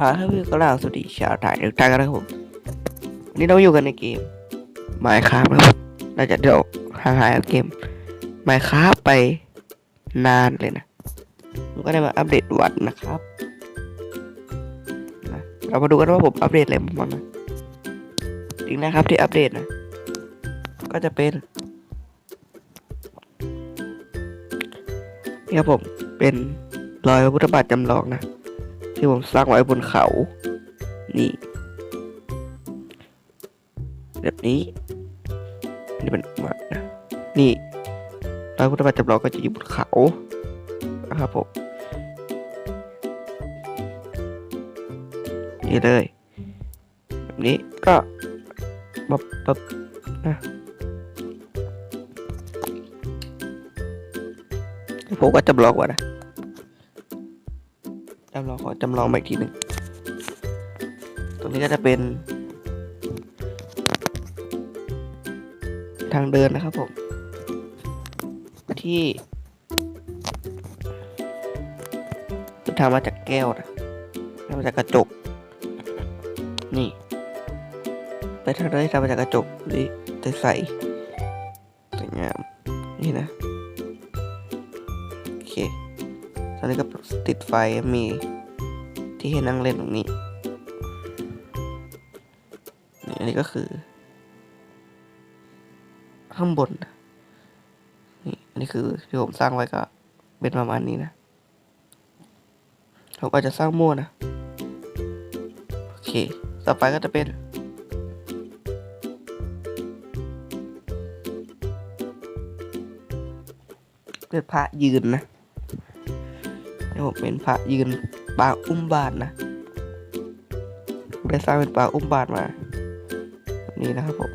อ่าให้พี่ก็ล่าวสวัสดีชาวไทยทุกท่านกันนะครับผมวันนี้เราอยู่กันในเกม Minecraft นะครับหลังจากที่เราห่างหายเกม Minecraft ไปนานเลยนะผมก็ได้มาอัปเดตวันนะครับนะเรามาดูกันว่าผมอัปเดตอะไรบ้างนะจริงนะครับที่อัปเดตนะ ก็จะเป็นนี่ครับผมเป็นรอยพระพุทธบาทจำลองนะ ที่ผมสร้างไว้บนเขา นี่ แบบนี้ นี่เป็นมานะนี่รอยพุทธบาทจำลองก็จะอยู่บนเขานะครับผม นี่เลย แบบนี้ก็บับบับนะผมก็จำลองไว้นะ จำลองขอจำลองมาอีกทีหนึ่ง ตรงนี้ก็จะเป็น ทางเดินนะครับผม ที่ทำมาจากแก้วนะทำมาจากกระจก นี่ ไปทางเดินที่ทำมาจากกระจกนี่ใสสวยงาม นี่นะ นนี้ก็ติดไฟมีที่ให้นั่งเล่นตรงนี้นี่อันนี้ก็คือ ข้างบนนี่อันนี้คือที่ผมสร้างไว้ก็เป็นประมาณนี้นะผมก็จจะสร้างมั่วนะโอเค ต่อไปก็จะเป็นเป็นพระยืนนะ นี่ผมเป็นพระยืนปางอุ้มบาทนะผมได้สร้างเป็นปางอุ้มบาทมาแบบนี่นะครับผม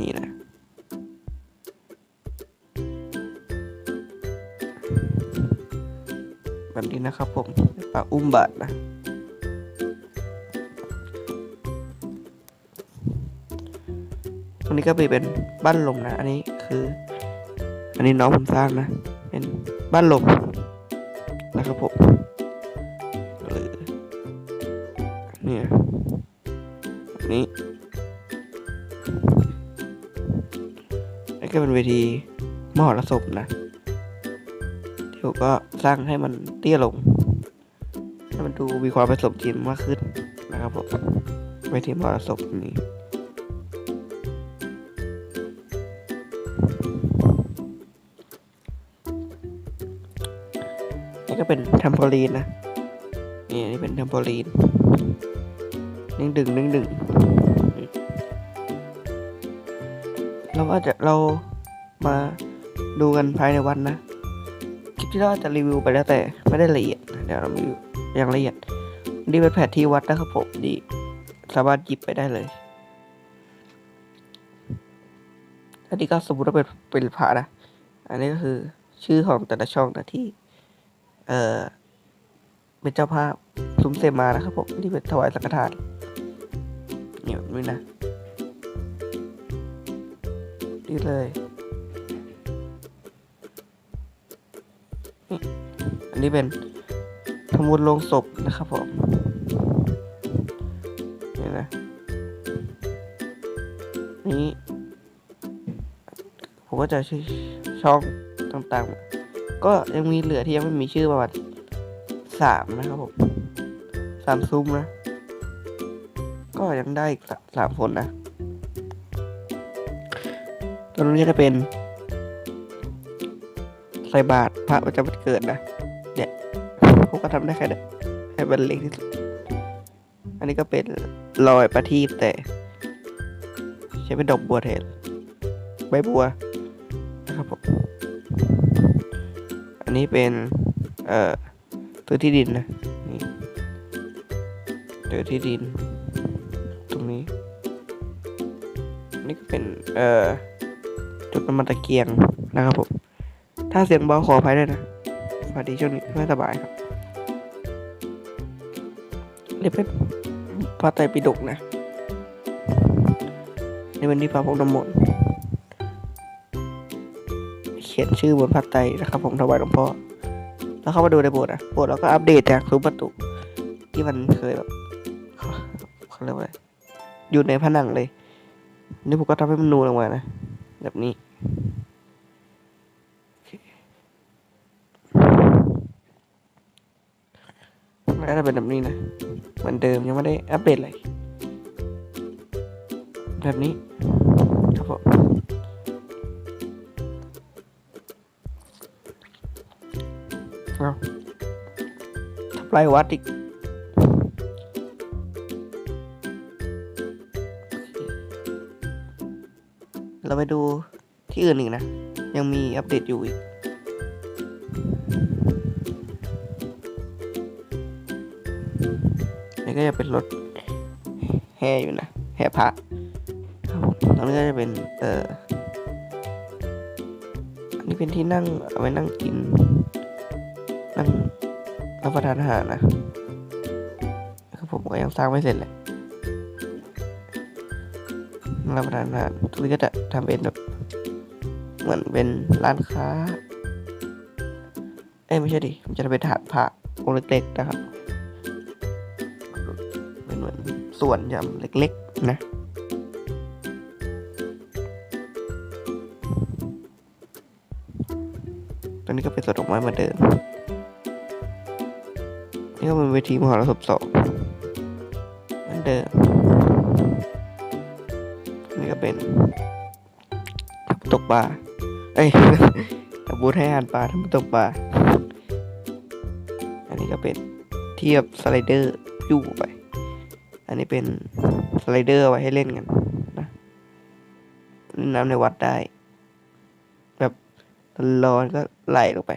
นี่นะแบบนี้นะครับผมปางอุ้มบาทนะตรงนี้ก็เป็นบ้านลมนะ อันนี้คือ อันนี้น้องผมสร้างนะ เป็นบ้านลม นะครับผมหรือเนี่ยนี้แล้วก็เป็นเวทีมหรสพนะที่ผมก็สร้างให้มันเตี้ยลง ให้มันดูมีความผสมจริงมากขึ้นนะครับผมเวทีมหรสพนี้ เป็นเทมโพลีนนะนี่นี่เป็นเทมโพลีนนึ่งดึงนึ่งดึงเราก็จะเรามาดูกันภายในวันนะคลิปที่เราจะรีวิวไปแล้วแต่ไม่ได้ละเอียดเดี๋ยวเรามาดูอย่างละเอียดนี่เป็นแผนที่วัดนะครับผมดีสามารถหยิบไปได้เลยอันนี้ก็สมมติว่าเป็นเป็นพระนะ อันนี้ก็คือชื่อของแต่ละช่องนะที่ เออเป็นเจ้าภาพซุ้มเสมานะครับผมที่เป็นถวายสังฆทานเนี่ยนี้นะนี่เลยนี่อันนี้เป็นทมุดลงศพนะครับผมนี่นะนี่ผมก็จะช่อช่องต่างๆ ก็ยังมีเหลือที่ยังไม่มีชื่อประมาณสามนะครับผมสามซุ้มนะ ก็ยังได้อีกสามคนนะตรงนี้จะเป็นใส่บาตรพระประจำวันเกิดนะเนี่ยผมก็ทำได้แค่เนี้ให้มันเล็กที่สุดอันนี้ก็เป็นรอยประทีปแต่ ใช้เป็นดอกบัวแทนใบบัว อันนี้เป็น เอ่อซื้อที่ดินนะนี่ซื้อที่ดิน ตรงนี้ นี่ก็เป็น เอ่อจุดน้ำมันตะเกียงนะครับผม ถ้าเสียงเบาขออภัยด้วยนะสวัสดีช่วงนี้ไม่สบายครับนี่เป็นพระไตรปิฎกนะ นี่เป็นที่พระพกน้ำมนต์ เขียนชื่อบนผ้าไตรนะครับผมถวายหลวงพ่อแล้วเข้ามาดูในโบสถ์นะโบสถ์เราก็อัปเดตจากซุ้มประตูที่มันเคยแบบเขาเรียกว่าอยู่ในผนังเลย นี่ผมก็ทำให้มันนูนออกมานะ แบบนี้โอเคแล้วจะเป็นแบบนี้นะเหมือนเดิมยังไม่ได้อัปเดตอะไรแบบนี้ เอาทับลายวัดอีกเราไปดูที่อื่นอีกนะ ยังมีอัปเดตอยู่อีก นี่ก็จะเป็นรถแห่อยู่นะ แห่พระตรงนี้ก็จะเป็น เอ่อ อันนี้เป็นที่นั่งเอาไว้นั่งกิน นั่งรับประทานอาหารนะครับผมก็ยังสร้างไม่เสร็จเลยรับประทานอาหารตรงนี้ก็จะทำเป็นแบบเหมือนเป็นร้านค้า เอ้ยไม่ใช่ดิมันจะเป็นถาดผ้าองเล็กๆนะครับ เป็นเหมือนส่วนยำเล็กๆนะตอนนี้ก็เป็นสวนดอกไม้เหมือนเดิม นี่ก็เป็นเวทีมหรสพสองเหมือนเดิมนี่ก็เป็นตกปลาเอ้ยบูธให้อาหารปลาทำตกปลาอันนี้ก็เป็นเทียบสไลเดอร์ยู่ไป อันนี้เป็นสไลเดอร์ไว้ให้เล่นกันนะเล่นน้ำในวัดได้ แบบร้อนก็ไหลลงไป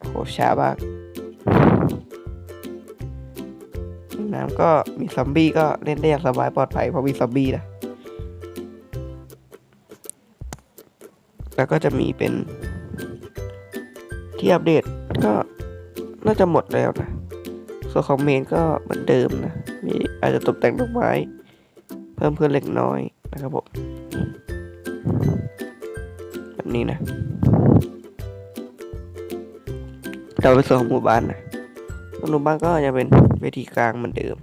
โห ช้ามากน้ำก็มีซอมบี้ก็เล่นได้อย่างสบายปลอดภัยเพราะมีซอมบี้นะ แล้วก็จะมีเป็น ที่อัปเดตก็น่าจะหมดแล้วนะ ส่วนของเมนก็เหมือนเดิมนะ มีอาจจะตกแต่งดอกไม้ เพิ่มเพื่อนเล็กน้อยนะครับผม แบบนี้นะ เราไปส่วนของหมู่บ้านนะหมู่บ้านก็จะเป็นเวทีกลางเหมือนเดิม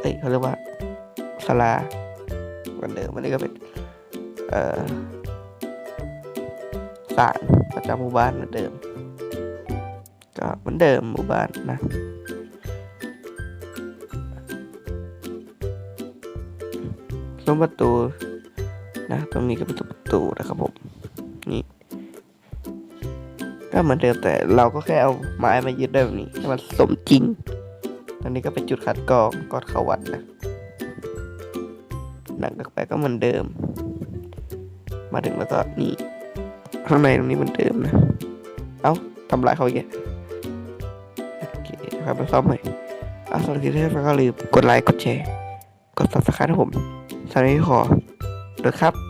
เอ้ยเขาเรียกว่าศาลาเหมือนเดิมอันนี้ก็เป็นเอ่อศาลประจำหมู่บ้านเหมือนเดิม ก็เหมือนเดิมหมู่บ้านนะซุ้มประตูนะ ตรงนี้ก็เป็นประตูนะครับผม นี่ ก็เหมือนเดิมแต่เราก็แค่เอาไม้มายึดได้แบบนี้ให้มันสมจริงตอนนี้ก็เป็นจุดคัดกรองก่อนเข้าวัดนะหนังกับไปก็เหมือนเดิม มาถึงแล้วก็นี่ข้างในตรงนี้เหมือนเดิมนะ เอ้าทำลายเขาอีกโอเคครับไปซ่อมใหม่เอาสำหรับที่ท่านก็ลืมกดไลค์กดแชร์ กด subscribe ให้ผมสำหรับที่ขอโดยครับ